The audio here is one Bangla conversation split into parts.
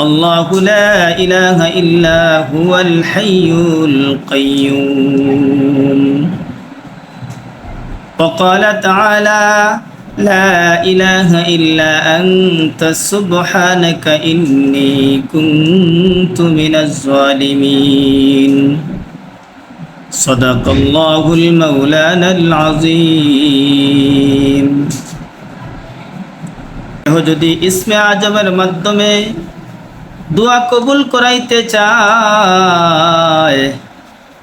الله لا إله إلا هو الحي القيوم وقال تعالى لا إله إلا أنت سبحانك إني كنت من الظالمين صدق الله المولانا العظيم যদি ইসমে আজমের মাধ্যমে দোয়া কবুল করাইতে চায়।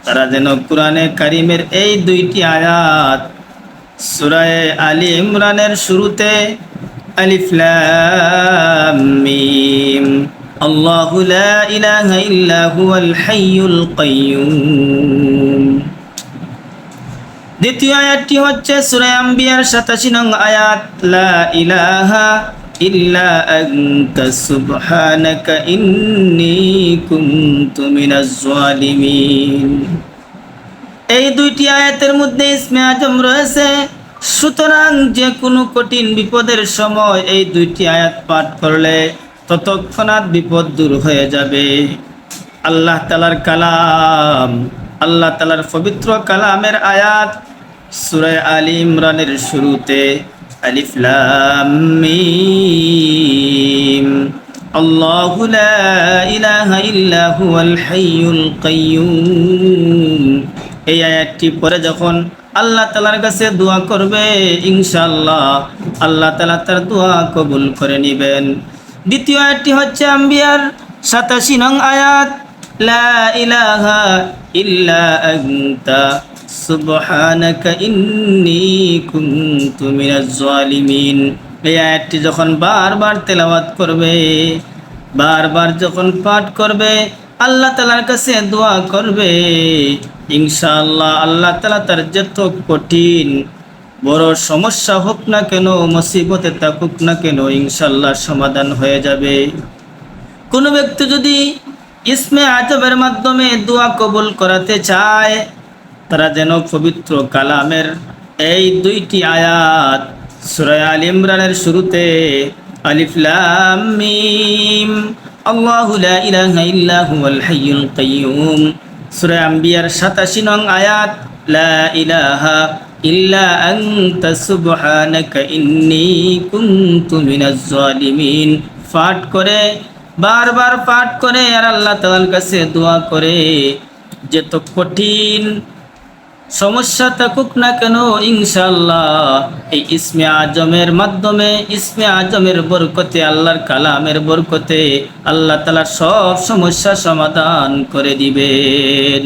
তারা যেন কোরআনে কারিমের এই দুইটি আয়াত সুরায় আলী ইমরানের শুরুতে আলিফ লাম মিম। আল্লাহু লা ইলাহা ইল্লা হুয়াল হাইয়ুল কাইয়্যুম দ্বিতীয় আয়াতটি হচ্ছে সূরা আম্বিয়ার 87 নং আয়াত, লা ইলাহা ইল্লা আনতা সুবহানাকা ইন্নী কুনতু মিনাজ জালিমিন। এই দুইটি আয়াতের মধ্যে ইসমে আজম রয়েছে, সুতরাং যে কোনো কঠিন বিপদের সময় এই দুইটি আয়াত পাঠ করলে ততক্ষণাৎ বিপদ দূর হয়ে যাবে। আল্লাহ তালার কালাম, আল্লাহ তালার পবিত্র কালামের আয়াত সুরায় আলী ইমরানের শুরুতে আলিফ লাম মিম। আল্লাহু লা ইলাহা ইল্লা হুয়াল হাইয়ুল কাইয়্যুম এই আয়াতটি পরে যখন আল্লাহ তালার কাছে দোয়া করবে, ইনশাআল্লাহ আল্লাহ তালা তার দোয়া কবুল করে নেবেন। দ্বিতীয় আয়াতটি হচ্ছে আম্বিয়ার সাতাশি নং আয়াত, লা ইলাহা ইল্লা আনতা। সুবহানাকা ইন্নী কুনতু মিনাজ জালিমিন। এই আয়াতটি যখন বারবার তেলাওয়াত করবে, বারবার যখন পাঠ করবে, আল্লাহ তালার কাছে দোয়া করবে, ইনশাআল্লাহ আল্লাহ তালা তার যত কঠিন, বড় সমস্যা হোক না কেন, মুসিবতে থাকুক না কেন ইনশাল্লাহ সমাধান হয়ে যাবে। কোনো ব্যক্তি যদি ইসমে আজবের মাধ্যমে দোয়া কবুল করাতে চায় তারা যেন পবিত্র কালামের এই দুইটি আয়াত সুরায় আল ইমরানের শুরুতে আলিফ লাম মিম। আল্লাহু লা ইলাহা ইল্লা হুয়াল হাইয়ুল কাইয়্যুম সূরা আম্বিয়ার 87 নং আয়াত, লা ইলাহা ইল্লা পাঠ করে, বারবার পাঠ করে, আর আল্লাহ কাছে দোয়া করে, যে তো কঠিন সমস্যা থাকুক না কেন ইনশাল্লাহ এই ইসমে আজমের মাধ্যমে, ইসমে আজমের বরকতে, আল্লাহর কালামের বরকতে আল্লাহ তালা সব সমস্যা সমাধান করে দিবেন।